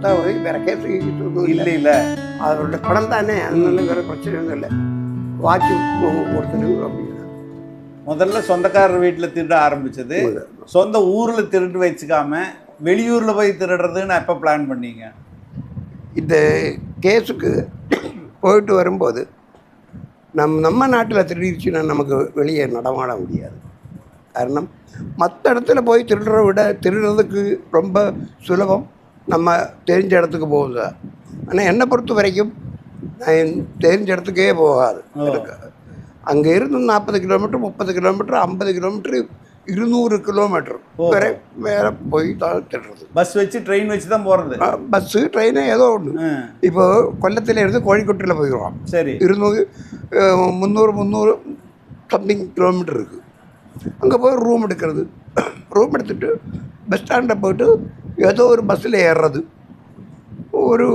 கொடுத்தா போய் வேற கேஸ் இல்ல. இல்லை அவரோட படம் தானே? அதனால வேற பிரச்சனை ஒன்றும் இல்லை. வாட்ச் கொடுத்துரு அப்படின்னு. முதல்ல சொந்தக்காரர் வீட்டுல திருட ஆரம்பிச்சது. சொந்த ஊர்ல திருட்டு வச்சுக்காம வெளியூர்ல போய் திருடுறதுன்னு எப்ப பிளான் பண்ணீங்க? இந்த கேஸுக்கு போயிட்டு வரும்போது நம் நம்ம நாட்டில் திருடிடுச்சுன்னா நமக்கு வெளியே நடமாட முடியாது. காரணம் மற்ற இடத்துல போய் திருடுறத விட திருடுறதுக்கு ரொம்ப சுலபம். நம்ம தெரிஞ்ச இடத்துக்கு போகுது. ஆனால் என்னை பொறுத்த வரைக்கும் நான் தெரிஞ்ச இடத்துக்கே போகாது. எனக்கு அங்கே இருந்து நாற்பது கிலோமீட்டர் முப்பது கிலோமீட்டர் ஐம்பது கிலோமீட்டர் இருநூறு கிலோமீட்டர் வேற வேற போய் தான் திருடுறது பஸ் வச்சு ட்ரெயின் வச்சு தான் போறது பஸ்ஸு ட்ரெயின் ஏதோ ஒன்று இப்போ கொல்லத்தில் இருந்து கோழிக்கோட்டில் போயிடுவோம் சரி. இருநூறு முந்நூறு முந்நூறு சம்திங் கிலோமீட்டர் இருக்குது அங்கே போய் ரூம் எடுக்கிறது. ரூம் எடுத்துட்டு பஸ் ஸ்டாண்டில் போயிட்டு ஏதோ ஒரு பஸ்ஸில் ஏறுறது. ஒரு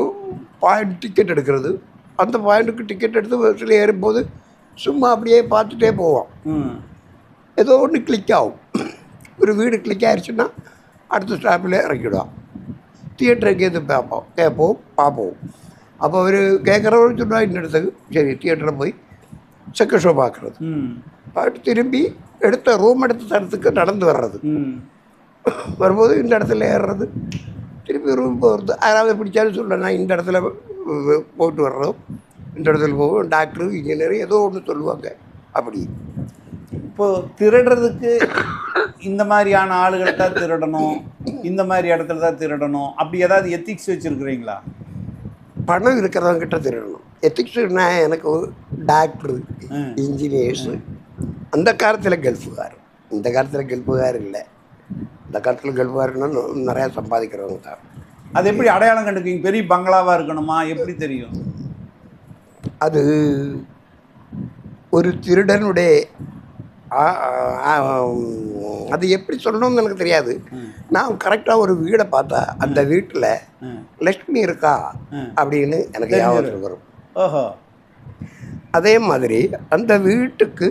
பாயிண்ட் டிக்கெட் எடுக்கிறது. அந்த பாயிண்ட்டுக்கு டிக்கெட் எடுத்து பஸ்ஸில் ஏறும்போது சும்மா அப்படியே பார்த்துட்டே போவோம். ஏதோ ஒன்று கிளிக் ஆகும். ஒரு வீடு கிளிக் ஆயிடுச்சுன்னா அடுத்த ஸ்டாப்பில் இறக்கிடுவோம் தியேட்டர் எங்கேருந்து பார்ப்போம். கேட்போம் பார்ப்போம். அப்போ அவர் கேட்குறவர் சொன்னால் இந்த இடத்துக்கு சரி தியேட்டரில் போய் செகண்ட் ஷோ பார்க்குறது. திரும்பி எடுத்த ரூம் எடுத்த தரத்துக்கு நடந்து வர்றது. வரும்போது இந்த இடத்துல ஏறுறது. திருப்பி ரூம் போகிறது யாராவது பிடிச்சாலும் சொல்லணும் இந்த இடத்துல அஹ், போயிட்டு வர்றோம். இந்த இடத்துல போவோம். டாக்டரு இன்ஜினியர் ஏதோ ஒன்று சொல்லுவாங்க. அப்படி. இப்போ திருடுறதுக்கு இந்த மாதிரியான ஆளுகளை தான் திருடணும். இந்த மாதிரி இடத்துல தான் திருடணும். அப்படி ஏதாவது எத்திக்ஸ் வச்சிருக்கிறீங்களா? பணம் இருக்கிறவங்க கிட்ட திருடணும் எத்திக்ஸ்னா எனக்கு டாக்டரு. இன்ஜினியர்ஸு அந்த காலத்தில் கல்ஃபுகார் இந்த காலத்தில் கல்ஃபுகார் இல்லை. இந்த காலத்தில் கல்ஃபுகார்னா நிறையா சம்பாதிக்கிறவங்க தான். அது எப்படி அடையாளம் கண்டுக்குவீங்க? பெரிய பங்களாவா இருக்கணுமா? எப்படி தெரியும்? அது ஒரு திருடனுடைய அது எப்படி சொல்லணும்னு எனக்கு தெரியாது. நான் கரெக்டாக ஒரு வீடை பார்த்தா அந்த வீட்டில். லக்ஷ்மி இருக்கா. அப்படின்னு எனக்கு ஞாபகத்துக்கு வரும். ஓஹோ. அதே மாதிரி அந்த வீட்டுக்கு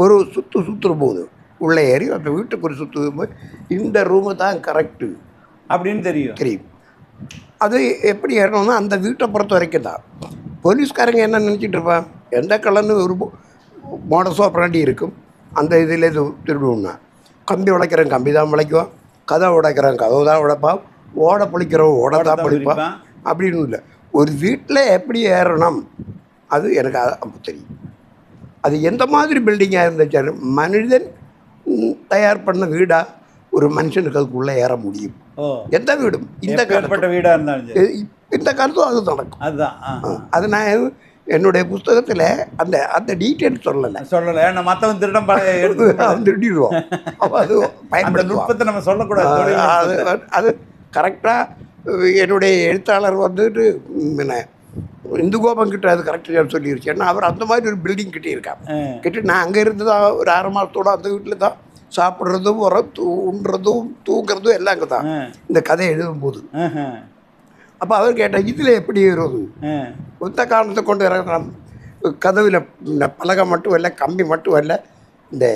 ஒரு சுற்று சுற்றுற போது உள்ளே ஏறி அந்த வீட்டுக்கு ஒரு சுற்று போது இந்த ரூமு தான் கரெக்டு அப்படின்னு தெரியும். தெரியும். அது எப்படி ஏறணும்னா அந்த வீட்டை பொறுத்த வரைக்கும் தான். போலீஸ்காரங்க என்ன நினச்சிட்டு இருப்பான் எந்த கலர்னு ஒரு மோடசோ பிராண்டி இருக்கும். அந்த இதில் இது திருடுவோம்னா கம்பி உடைக்கிறவன் கம்பி தான் உடைக்குவான் கதை உடைக்கிறவன் கதவு தான் உடைப்பான் ஓட பொழிக்கிறவன் ஓட தான் பிடிப்பான். அப்படின்னு இல்லை. ஒரு வீட்டில் எப்படி ஏறணும்? அது எனக்கு தெரியும். அது எந்த மாதிரி பில்டிங்காக இருந்துச்சாலும் மனிதன் தயார் பண்ண வீடா ஒரு மனுஷனுக்கு அதுக்குள்ளே ஏற முடியும். எந்த வீடும்? இந்த எப்பேற்பட்ட காலத்து வீடா இருந்தாலும் இந்த காலத்தும் அது நடக்கும். அதுதான். அது நான் என்னுடைய புஸ்தகத்தில் அந்த அந்த டீட்டெயில் சொல்லலை. சொல்லல ஏன்னா மத்தவன் திருடம் எடுத்து திருடிடுவோம் அது அந்த பயன்படுத்துவான். நுட்பத்தை நம்ம சொல்லக்கூடாது அது அது கரெக்டாக என்னுடைய எழுத்தாளர் வந்துட்டு என்ன இந்து கோபம் கிட்ட அது கரெக்டாக சொல்லிருச்சு ஏன்னா அவர் அந்த மாதிரி ஒரு பில்டிங் கிட்டியிருக்கான் ஆ. கிட்ட நான் அங்கே இருந்து தான் ஒரு ஆறு மாதத்தோட அந்த வீட்டில் தான் சாப்பிட்றதும் வர தூ உண்றதும் தூங்குறதும் எல்லாம் அங்கே தான். இந்த கதை எழுதும்போது. அப்போ அவர் கேட்டால் இதில் எப்படி ஆ. ஒத்த காரணத்தை கொண்டு இறங்கலாம் கதவில் பலகை மட்டும் இல்லை கம்பி மட்டும் இல்லை இந்த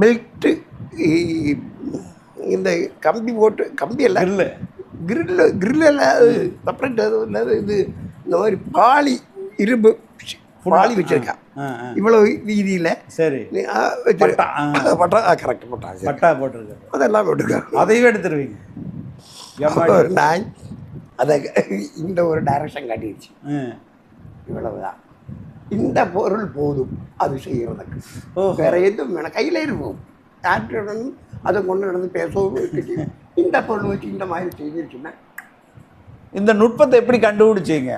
பெல்ட்டு இந்த கம்பி போட்டு கம்பி இல்லை கிரில்லு. கிரில் கிரில் செப்பரேட் அது இல்லாத இது? இந்த மாதிரி பாலி இரும்பு பாலி வச்சுருக்கான் ஆ, ஆ. இவ்வளோ வீதியில் சரி. பட்டா, கரெக்ட் பட்டா பட்டா போட்டிருக்கு அதெல்லாம் போட்டுருக்காங்க அதையும் எடுத்துருவீங்க. நாய் அதை இந்த ஒரு டைரக்ஷன் காட்டிடுச்சு. இவ்வளவுதான். இந்த பொருள் போதும். அது செய்கிறதுக்கு. வேற எதுவும் வேணாம். கையில இருக்கும். யார்கிட்ட அதை கொண்டு நடந்து பேசவும். இந்த பொருள் வச்சு இந்த மாதிரி செய்திருச்சுன்னா இந்த நுட்பத்தை எப்படி கண்டுபிடிச்சீங்க?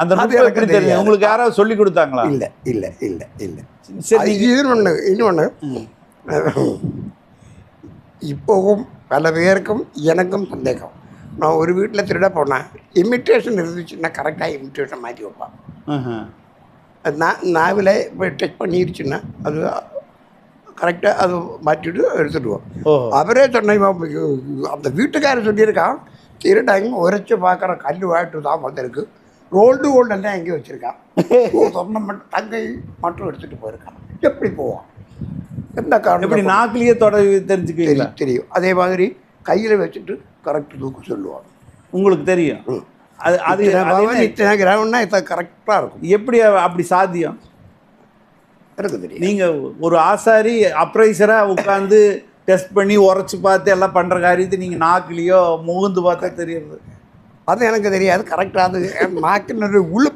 அந்த நுட்பம் எப்படி தெரியும். உங்களுக்கு யாராவது சொல்லி கொடுத்தாங்களா? இல்லை இல்லை இல்லை இல்லை. சரி இன்னொன்று இன்னொன்று இப்போவும் பல பேருக்கும் எனக்கும் சந்தேகம். நான் ஒரு வீட்டில் திருட போனேன் இமிட்டேஷன் இருந்துச்சுன்னா கரெக்டாக இமிட்டேஷன் மாற்றி வைப்பான். நான் நாவில் இப்போ டெக் பண்ணிருச்சுன்னா அது கரெக்டாக அது மாற்றிட்டு எடுத்துடுவோம் அவரே சொன்ன அந்த வீட்டுக்காரர் சொல்லியிருக்கான் திருடாங்க உரைச்சி பார்க்குற கல் வாட்டு தான் வந்திருக்கு. ரோல்டு கோல்டு எல்லாம் எங்கேயும் வச்சுருக்கான். சொன்ன மட்டும் தங்கை மட்டும் எடுத்துகிட்டு போயிருக்கான். எப்படி போவான்? எந்த காரணம் நாக்கிலேயே தொட தெரிஞ்சுக்குவீங்களா? தெரியும். அதே மாதிரி கையில் வச்சுட்டு கரெக்ட் தூக்கு சொல்லுவான். உங்களுக்கு தெரியும். அது அது இத்தனை இத்தனை கிராமம்னா இது கரெக்டாக இருக்கும். எப்படி அப்படி சாத்தியம்? எனக்கு தெரியும் நீங்க ஒரு ஆசாரி அப்ரைசரா உட்காந்து டெஸ்ட் பண்ணி உரைச்சு பார்த்து எல்லாம் பண்ற காரியத்தை நீங்க நாக்குலயோ முகுந்து பார்த்தா தெரியுது அது எனக்கு தெரியாது. கரெக்டாக அது. மாக்கினது உழு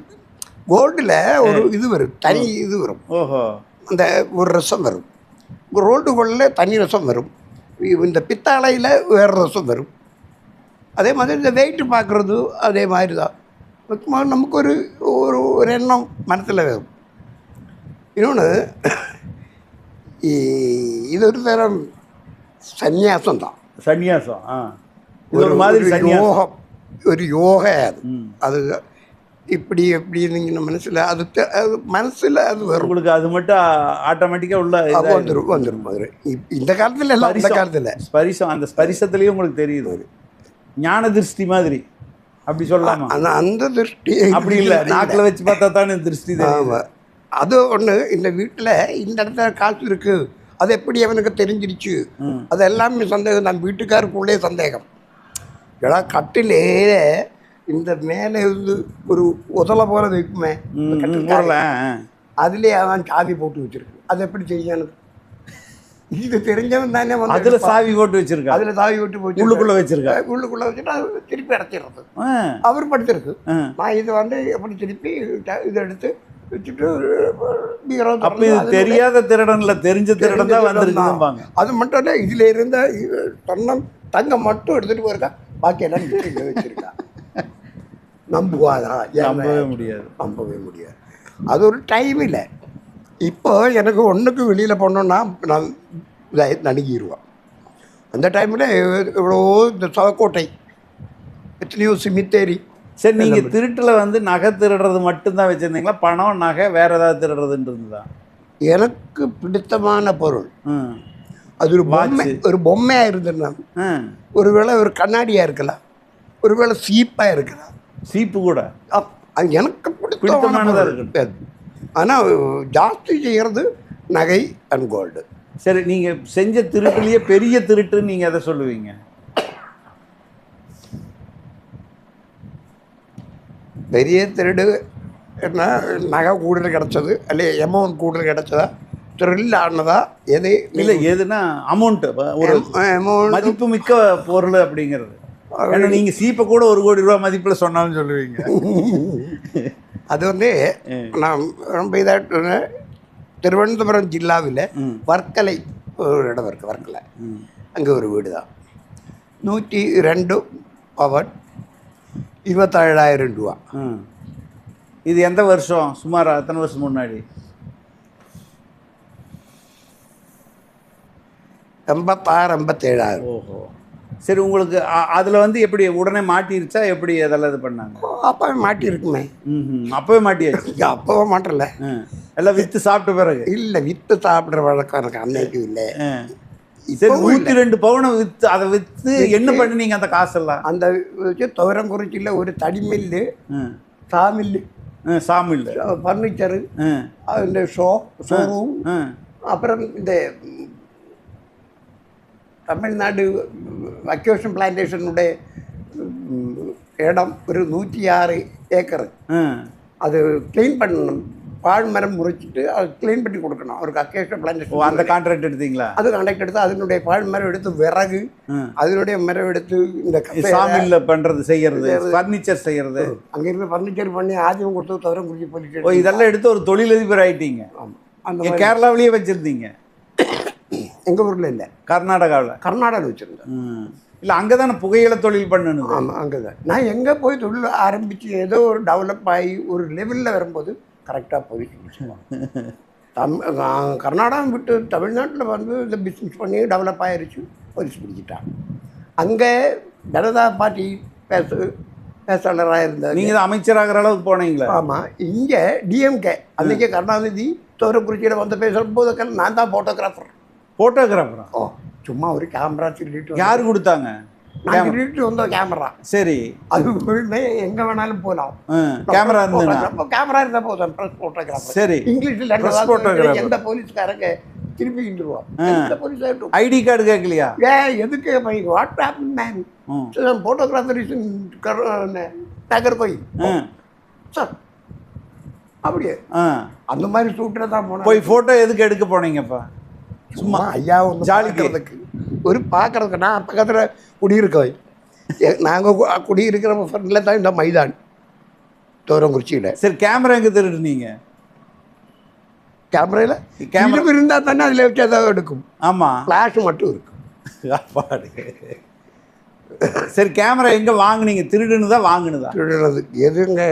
கோல்டில் ஒரு இது வரும். தனி இது வரும். ஓஹோ. அந்த ஒரு ரசம் வரும். ரோல்டு கோல்டில் தனி ரசம் வரும். இந்த பித்தாளையில் வேறு ரசம் வரும். அதே மாதிரி இந்த வெயிட் பார்க்குறது அதே மாதிரி தான் நமக்கு ஒரு ஒரு எண்ணம் மனசில் வரும். இன்னொன்று இது ஒரு தரம் சந்நியாசம் தான் இது ஒரு மாதிரி சன்னியாசம் யோகம் ஒரு யோகா அது. அது இப்படி எப்படி நீங்கள் மனசில் அது அது மனசில் அது வரும். உங்களுக்கு அது மட்டும் ஆட்டோமேட்டிக்கா உள்ள வந்துடும் வந்துடும் இப்- இந்த காலத்தில் எல்லாம் இந்த. காலத்தில். ஸ்பரிசம் அந்த ஸ்பரிசத்துலயும் உங்களுக்கு தெரியுது. ஞான திருஷ்டி மாதிரி. அப்படி சொல்லலாமா? அந்த திருஷ்டி அப்படி இல்ல. நாக்குல வச்சு பார்த்தா தானே திருஷ்டி ஆமாம் அது ஒன்று இந்த வீட்டில் இந்த இடத்துல காசு இருக்கு. அது எப்படி அவனுக்கு தெரிஞ்சிருச்சு. அது எல்லாமே சந்தேகம். தான் வீட்டுக்காருக்குள்ளே சந்தேகம். ஏடா கட்டிலே இந்த மேலே இருந்து ஒரு உதலை போல வைக்குமே அதுலேயே அவன் சாவி போட்டு வச்சிருக்கு. அது எப்படி செய்யணும் இது தெரிஞ்சவன் தானே வந்து அதுல. சாவி போட்டு வச்சிருக்கா? அதுல சாவி விட்டு போச்சு உள்ளுக்குள்ள வச்சிருக்கா? உள்ளுக்குள்ள வச்சுட்டு அது திருப்பி அடைச்சிடுறது. அவர் படுத்திருக்கு. நான் இது வந்து எப்படி திருப்பி இதை எடுத்து வச்சுட்டு அப்ப இது தெரியாத திருடன்ல தெரிஞ்ச திருடன் தான் தெரிஞ்ச வந்திருக்குதும்பாங்க. அது மட்டும் இல்லை இதுல இருந்த தன்னம் தங்கம் மட்டும் எடுத்துட்டு போயிருக்கா. பாக்கி எல்லாம் இங்க வச்சிருக்கா. நம்புவாதா நம்பவே முடியாது. நம்பவே முடியாது. அது ஒரு டைம் இல்லை இப்போ எனக்கு ஒன்றுக்கு வெளியில் போனோன்னா நான் நடுங்கிடுவேன் அந்த டைமில் எவ்வளோ இந்த சவக்கோட்டை எத்தனையோ சிமித்தேரி சரி நீங்க திருட்டுல வந்து நகை திருடுறது மட்டும்தான் வச்சிருந்தீங்களா? பணம் நகை வேற ஏதாவது திருடுறதுன்னு இருந்ததா எனக்கு பிடித்தமான பொருள். அது ஒரு பொம்மை. ஒரு பொம்மையாக இருந்ததுன்னா ம். ஒருவேளை ஒரு கண்ணாடியாக இருக்கலாம். ஒருவேளை சீப்பாக இருக்கலாம். சீப்பு கூட? அது எனக்கு பிடித்தமானதா பிடித்தமானதாக இருக்கு ஆனால் ஜாஸ்தி செய்கிறது நகை அண்ட் கோல்டு சரி நீங்க செஞ்ச திருட்டுலயே பெரிய திருட்டுன்னு நீங்க எதை சொல்லுவீங்க? பெரிய திருடு என்ன நகை கூடுதல் கிடச்சது அல்ல எமௌண்ட் கூடுதல் கிடச்சதா த்ரில் ஆனதா எது? இல்ல எதுனா அமௌண்ட் ஒரு எமௌண்ட் மதிப்பு மிக்க பொருள் அப்படிங்கிறது. ஏன்னா நீங்க சீப்பை கூட ஒரு கோடி ரூபாய் மதிப்புல சொன்னாலும் சொல்லுவீங்க. அது வந்து நான் ரொம்ப இதாக திருவனந்தபுரம் ஜில்லாவில். வர்க்கலை ஒரு இடம் இருக்குது வர்க்கலை. அங்கே ஒரு வீடு தான் நூற்றி ரெண்டு பவன் இருபத்தேழாயிரம் ரூபா. ம். இது எந்த வருஷம்? சுமார் எத்தனை வருஷம் முன்னாடி? எண்பத்தாறு எண்பத்தேழாயிரம். ஓஹோ. சரி உங்களுக்கு அதுல வந்து எப்படி உடனே மாட்டிருச்சா? எப்படி அதெல்லாம் இது பண்ணாங்க? அப்போவே மாட்டியிருக்குமே ம் அப்பவே மாட்டியாச்சு? அப்போவே மாட்டல. எல்லாம் வித்து சாப்பிட்ட பிறகு? இல்லை விற்று சாப்பிட்ற வழக்கம் எனக்கு அன்னைக்கு இல்லை. சரி நூத்தி ரெண்டு பவுனை வித்து அதை வித்து என்ன பண்ணுனீங்க அந்த காசெல்லாம் அந்த வச்சு துவரங்குறிச்சியில் ஒரு தடிமில்லு. சாமில்லு ம், சாமில் ஃபர்னிச்சரு. இந்த ஷோ ஷோரூம். அப்புறம் இந்த தமிழ்நாடு அக்யூஷன் பிளான்டேஷனுடைய இடம் ஒரு நூற்றி ஆறு ஏக்கர். அது க்ளீன் பண்ணணும் பாழ்மரம் முறிச்சிட்டு அது க்ளீன் பண்ணி கொடுக்கணும். அவருக்கு அக்யூஷன் ஓ பிளான்டேஷன் அந்த கான்ட்ராக்ட் எடுத்தீங்களா? அது கண்டக்ட் எடுத்து அதனுடைய பாழ்மரம் எடுத்து விறகு. அதனுடைய மரம் எடுத்து இந்த சாமில்ல பண்றது செய்யறது ஃபர்னிச்சர் செய்யறது. அங்கிருந்து ஃபர்னிச்சர் பண்ணி ஆதியம் கொடுத்து தவிர குறிச்சி ஓ போலீஸ் இதெல்லாம் எடுத்து ஒரு தொழிலதிபர் ஆயிட்டீங்க. ஆமாம் அந்த கேரளாவிலேயே வச்சிருந்தீங்க? எங்கள் ஊரில் இல்லை. கர்நாடகாவில்? கர்நாடகாவில் வச்சுருந்தேன். இல்ல அங்கதானே புகையில தொழில் பண்ணணும் ஆமாம் அங்கே தான் நான் எங்கே போய் தொழில் ஆரம்பித்து ஏதோ ஒரு டெவலப் ஆகி ஒரு லெவலில் வரும்போது கரெக்டாக போய் தம் நான் கர்நாடகா விட்டு தமிழ்நாட்டில் வந்து இந்த பிஸ்னஸ் பண்ணி டெவலப் ஆயிருச்சு. போலீஸ் பிடிச்சிட்டான் அங்கே ஜனதா பார்ட்டி பேச பேசாளராக இருந்தார் நீங்க தான் அமைச்சராகிற அளவுக்கு போனீங்களா? ஆமாம் இங்கே டிஎம்கே அன்றைக்கி கருணாநிதி தோரக்குறிச்சியில் வந்து பேசுகிற போதுக்கெல்லாம் நான் தான் ஃபோட்டோகிராஃபர் போட்டோகிராஃபரா ஓ சும்மா ஒரு கேமரா சொல்லிட்டு யாரு கொடுத்தாங்க? நான் சொல்லிட்டு வந்த கேமரா. சரி. அது எங்கே வேணாலும் போகலாம். கேமரா இருந்ததுன்னா? கேமரா இருந்தால் போதும் ப்ரெஸ் ஃபோட்டோகிராஃபர் சரி. இங்கிலீஷில். எந்த போலீஸ்காரங்க திருப்பி ஐடி கார்டு கேட்கலையா? ஏ எதுக்கு? What happen man. ம் ஃபோட்டோகிராஃபர் இஸ் நகர் போய் ஆ. சார். அப்படியே. அந்த மாதிரி சூட்டில் தான் போனோம் போய் ஃபோட்டோ எதுக்கு எடுக்க போனீங்கப்பா? சும்மா ஐயா. ஜாலிக்கிறதுக்கு ஒரு பார்க்கறதுக்கு நான் பக்கத்தில் குடியிருக்கோம் நாங்கள் குடியிருக்கிற ஃப்ரெண்டில் தான் இந்த மைதான் தோரங்குறிச்சியில். சரி கேமரா எங்கே திருடுனீங்க கேமரையில் கேமரா இருந்தால் தானே அதில் வச்சு அதை எடுக்கும். ஆமாம் ஃப்ளாஷ் மட்டும் இருக்கும். அப்பாடு. சரி கேமரா எங்கே வாங்குனீங்க? திருடுன்னு தான் வாங்குனதா? திருடுறது. எதுங்க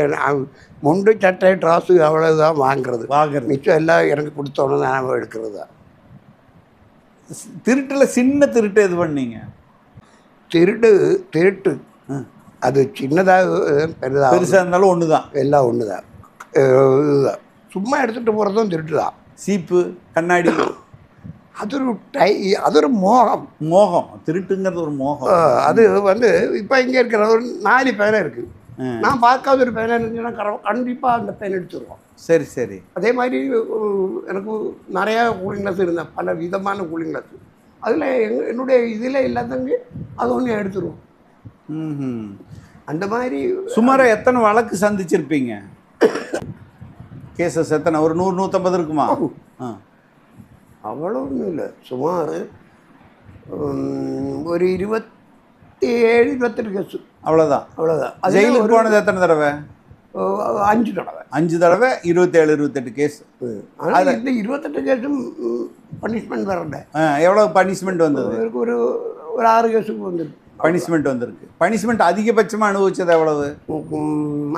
முண்டு சட்டை ட்ராஸு அவ்வளோதான் வாங்குறது. வாங்குறது. மிச்சம் எல்லாம் எனக்கு கொடுத்தோன்னு நான் எடுக்கிறது? தான் திருட்டில் சின்ன திருட்டு எது பண்ணீங்க? திருடு திருட்டு. அது சின்னதாக பெரிதாக பெருசாக இருந்தாலும் ஒன்று தான் எல்லாம் ஒன்று தான் இதுதான். சும்மா எடுத்துகிட்டு போகிறதும் திருட்டு தான் சீப்பு கண்ணாடி. அது ஒரு டை அது ஒரு மோகம். மோகம். திருட்டுங்கிறது ஒரு மோகம். அது வந்து இப்போ இங்கே இருக்கிற ஒரு நாலு பேனை இருக்குது. நான் பார்க்காத ஒரு பேனை இருந்துச்சுன்னா கர- கண்டிப்பா அந்த பேன் எடுத்துருவோம். சரி சரி. அதே மாதிரி எனக்கு நிறையா கூலிங் கிளாஸ் இருந்தேன் பல விதமான கூலிங் கிளாஸ் அதில் எங்க என்னுடைய இதில் இல்லாதவங்க அது ஒன்று எடுத்துருவோம். ம் அந்த மாதிரி சுமாராக எத்தனை வழக்கு சந்திச்சிருப்பீங்க? கேசஸ் எத்தனை? ஒரு நூறு நூற்றம்பது இருக்குமா? ஆ. அவ்வளோ ஒன்றும் இல்லை. சுமார் ஒரு இருபத்தி ஏழு இருபத்தெட்டு கேஸு அவ்வளோதான் அவ்வளோதான் ஜெயிலுக்கு போனது எத்தனை தடவை? அஞ்சு தடவை. அஞ்சு தடவை இருபத்தேழு இருபத்தெட்டு கேஸ் ஆனால் இந்த இருபத்தெட்டு கேஸும் பனிஷ்மெண்ட் வரல எவ்வளோ பனிஷ்மெண்ட் வந்தது? ஒரு ஒரு ஆறு கேஸுக்கு வந்துருக்கு பனிஷ்மெண்ட் வந்திருக்கு. பனிஷ்மெண்ட் அதிகபட்சமாக அனுபவிச்சது எவ்வளவு?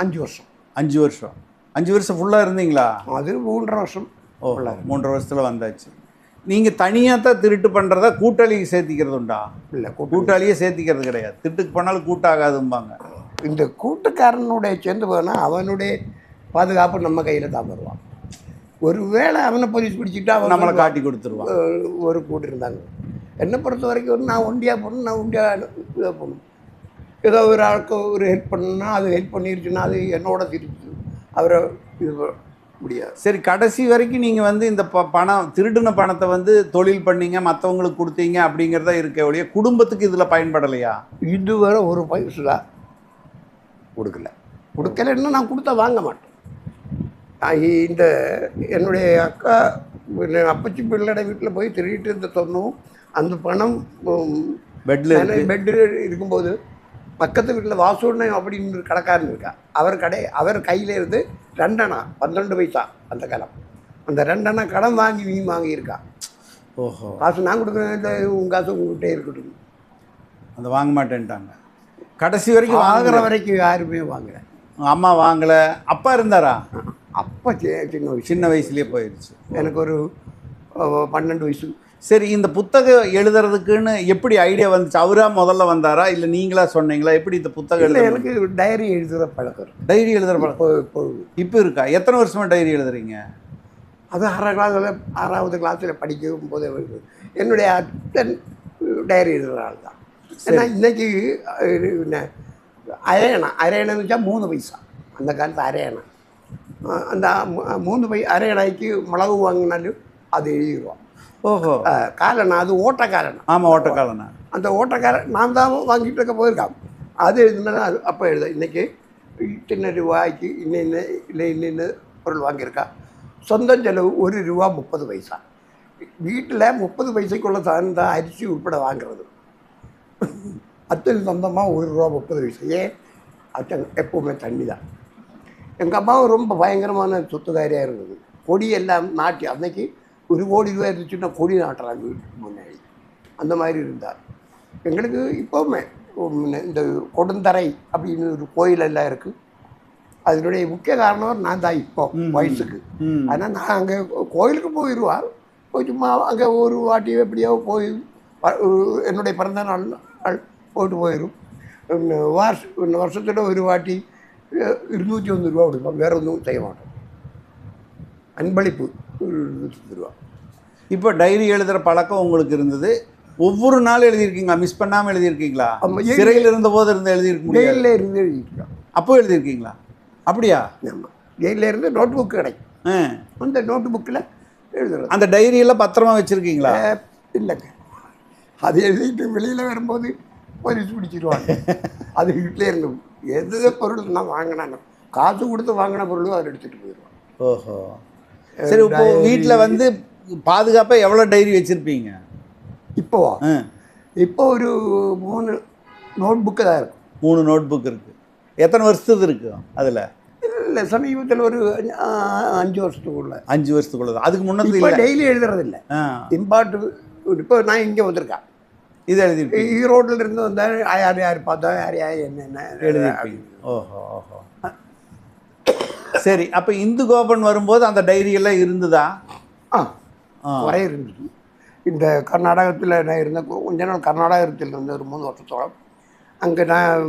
அஞ்சு வருஷம். அஞ்சு வருஷம். அஞ்சு வருஷம் ஃபுல்லாக இருந்தீங்களா? அது மூன்றரை வருஷம் ஓ மூன்றரை வருஷத்தில் வந்தாச்சு. நீங்கள் தனியாக தான் திருட்டு பண்ணுறதா கூட்டாளியை சேர்த்திக்கிறது உண்டா? இல்லை கூட்டு கூட்டாளியே சேர்த்திக்கிறது கிடையாது. திருட்டுக்கு பண்ணாலும் கூட்டாகாதும்பாங்க. இந்த கூட்டுக்காரனுடைய சேர்ந்து போனால் அவனுடைய பாதுகாப்பு நம்ம கையில் தான் வருவான். ஒருவேளை அவனை போலீஸ் பிடிச்சிட்டா அவன் நம்மளை காட்டி கொடுத்துருவான். ஒரு கூட்டு இருந்தாங்க. என்னை பொறுத்த வரைக்கும் நான் ஒண்டியாக போகணும் நான் ஒண்டியாக இதாக போகணும் ஏதோ ஒரு ஆளுக்கு ஒரு ஹெல்ப் பண்ணணும்னா அது ஹெல்ப் பண்ணிருச்சுன்னா அது என்னோட திருப்பி அவரை இது முடியாது. சரி கடைசி வரைக்கும் நீங்கள் வந்து இந்த ப பணம் திருடின பணத்தை வந்து தொழில் பண்ணீங்க மற்றவங்களுக்கு கொடுத்தீங்க அப்படிங்கிறதா இருக்க ஒழிய குடும்பத்துக்கு இதில் பயன்படலையா? இதுவரை ஒரு பைசா கொடுக்கல. கொடுக்கலன்னு நான் கொடுத்தா வாங்க மாட்டேன். இந்த என்னுடைய அக்கா அப்பச்சி பிள்ளை வீட்டில் போய் திருடிட்டு இருந்த சொன்னோம் அந்த பணம் பெட்டில் பெட்டில் இருக்கும்போது பக்கத்து வீட்டில் வாசுண்ணன் அப்படின்னு கடைக்காரன் இருக்கா. அவர் கடை அவர் கையில் இருந்து ரெண்டணா பன்னெண்டு பைசா அந்த காலம் அந்த ரெண்டணா கடன் வாங்கி நீ வாங்கியிருக்கா. ஓஹோ. காசு நான் கொடுக்குறேன் இல்லை உங்கள் காசு உங்கள்கிட்ட இருக்கட்டும். அந்த வாங்க மாட்டேன்ட்டாங்க. கடைசி வரைக்கும் வாங்குற வரைக்கும் யாருமே வாங்கல. அம்மா வாங்கலை. அப்பா இருந்தாரா? அப்போ சின்ன சின்ன வயசுலயே போயிடுச்சு எனக்கு ஒரு பன்னெண்டு வயசு. சரி இந்த புத்தகம் எழுதுறதுக்குன்னு எப்படி ஐடியா வந்துச்சு? அவரா முதல்ல வந்தாரா? இல்லை நீங்களா சொன்னீங்களா? எப்படி இந்த புத்தகம் எழுத எனக்கு டைரி எழுதுகிற பழக்கம். டைரி எழுதுற பழக்கம்? இப்போ இருக்கா? எத்தனை வருஷமா டைரி எழுதுறீங்க? அது ஆறாம் கிளாஸில் ஆறாவது கிளாஸில் படிக்கும் போதே என்னுடைய அத்தன் டைரி எழுதுகிற ஆள் தான். ஏன்னா இன்னைக்கு அஹ், என்ன அரையணா. அரையணன்னு வச்சா மூணு பைசா அந்த காலத்து அரையணா. அஹ், அந்த மூணு பை அரையணைக்கு மிளகு வாங்கினாலும் அது எழுதிடுவோம் ஓஹோ. காலண்ணா அது ஓட்ட காலண்ணா ஆமாம் ஓட்டக்காலனா அந்த ஓட்டக்காரன் நான் தான் வாங்கிட்டு இருக்க போயிருக்கான். அது எழுதுனா அது அப்போ எழுத இன்றைக்கி இத்தனை ரூபாய்க்கு இன்னும் இன்ன இல்லை இன்னும் பொருள் வாங்கியிருக்கா? சொந்தம் செலவு ஒரு ரூபா முப்பது பைசா. வீட்டில் முப்பது பைசைக்குள்ள சார்ந்த அரிசி உட்பட வாங்குறது. அத்தனை சொந்தமாக ஒரு ரூபா முப்பது பைசா. ஏன்? அத்தன் எப்போவுமே தண்ணி தான் எங்கள் அம்மாவும் ரொம்ப பயங்கரமான சொத்துக்காரியாக இருந்தது. கொடி எல்லாம் நாட்டி அன்னைக்கு ஒரு கோடி ரூபாய் இருந்துச்சுன்னா கொடி நாட்டுறாங்க வீட்டுக்கு முன்னாடி. அந்த மாதிரி இருந்தார். எங்களுக்கு இப்போவுமே இந்த கொடுந்தரை அப்படின்னு ஒரு கோயில் எல்லாம் இருக்குது அதனுடைய முக்கிய காரணம் நான் தான் இப்போ. வயசுக்கு. ஆனால் நான் அங்கே கோயிலுக்கு போயிடுவான் போய் சும்மா அங்கே ஒரு வாட்டி எப்படியோ போய் என்னுடைய பிறந்த நாள் போயிட்டு போயிடும் வருஷ வருஷத்தில் ஒரு வாட்டி இருநூற்றி ஒன்று ரூபா கொடுப்போம். வேற ஒன்றும் செய்ய மாட்டோம். அன்பளிப்பு ஒரு இருநூற்றி ரூபா. இப்போ டைரி எழுதுற பழக்கம் உங்களுக்கு இருந்தது. ஒவ்வொரு நாளும் எழுதியிருக்கீங்களா? மிஸ் பண்ணாமல் எழுதியிருக்கீங்களா? சிறையில் இருந்த போது இருந்து எழுதியிருக்க முடியாது. ஜெயிலில் இருந்து எழுதிட்டுருக்கோம் அப்போ எழுதியிருக்கீங்களா? அப்படியா? ஜெயிலில் இருந்து நோட் புக் கிடைக்கும் ஆ. அந்த நோட்டு புக்கில் எழுதுறது. அந்த டைரியெல்லாம் பத்திரமா வச்சுருக்கீங்களா? இல்லைங்க. அது எழுதிட்டு வெளியில் வரும்போது போலீஸ் பிடிச்சிருவாங்க. அது வீட்டிலே இருந்தோம் எது பொருள் நான் வாங்கினானோ காசு கொடுத்து வாங்கின பொருளும் அதை எடுத்துகிட்டு போயிடுவான். ஓஹோ. சரி இப்போ வீட்டில் வந்து பாதுகாப்பாக எவ்வளோ டைரி வச்சுருப்பீங்க? இப்போவா இப்போ ஒரு மூணு நோட் புக்கு தான் இருக்கும் மூணு நோட் புக் இருக்குது எத்தனை வருஷத்துக்கு இருக்கு அதில்? இல்லை சமீபத்தில் ஒரு அஞ்சு வருஷத்துக்குள்ள. அஞ்சு வருஷத்துக்குள்ள அதுக்கு இல்லை. டெய்லி எழுதுறதில்ல. ஆ. இம்பார்ட் இப்போ நான் இங்கே வந்திருக்கேன். இது எழுதிருப்பீங்க ஈரோட்டில் இருந்து வந்தால் யார் யார் பார்த்தா யார் யார் என்னென்ன எழுதிருப்பீங்க ஓஹோ ஓஹோ. சரி அப்போ இந்து கோபன் வரும்போது அந்த டைரி எல்லாம் இருந்ததா? ஆ குறை இருந்துச்சு இந்த கர்நாடகத்தில் நான் இருந்த கொஞ்ச நாள் கர்நாடகத்தில் இருந்த ஒரு மூணு வருஷத்தோളം அங்கே நான்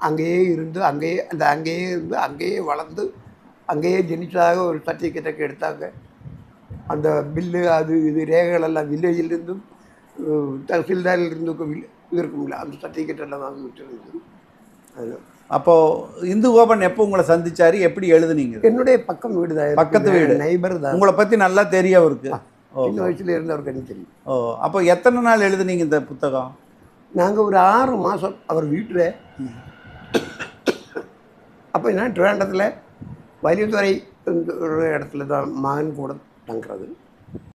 அங்கேயே இருந்து அங்கேயே அந்த அங்கேயே இருந்து அங்கேயே வளர்ந்து அங்கேயே ஜெனிச்சதாக ஒரு சர்டிஃபிகேட்டை எடுத்தாங்க அந்த பில்லு அது இது ரேகைகள் எல்லாம் வில்லேஜிலிருந்தும் இது இருக்கும்ல அந்த சர்டிஃபிகேட் எல்லாம் வாங்கி வச்சுருந்தது அது அப்போது இந்து கோபன் எப்போ உங்களை சந்திச்சாரு எப்படி எழுதுனீங்க என்னுடைய பக்கம் வீடு தான் பக்கத்து வீடு. நைபர் தான் உங்களை பற்றி நல்லா தெரியும் அவருக்கு சின்ன வயசுல இருந்தவருக்கு எனக்கு தெரியும் ஓ அப்போ எத்தனை நாள் எழுதுனீங்க இந்த புத்தகம் நாங்கள் ஒரு ஆறு மாதம் அவர் வீட்டில் அப்போ நான் ட்ரிவாண்டத்தில் ஒரு இடத்துல தான் மகன் கூட தங்குறது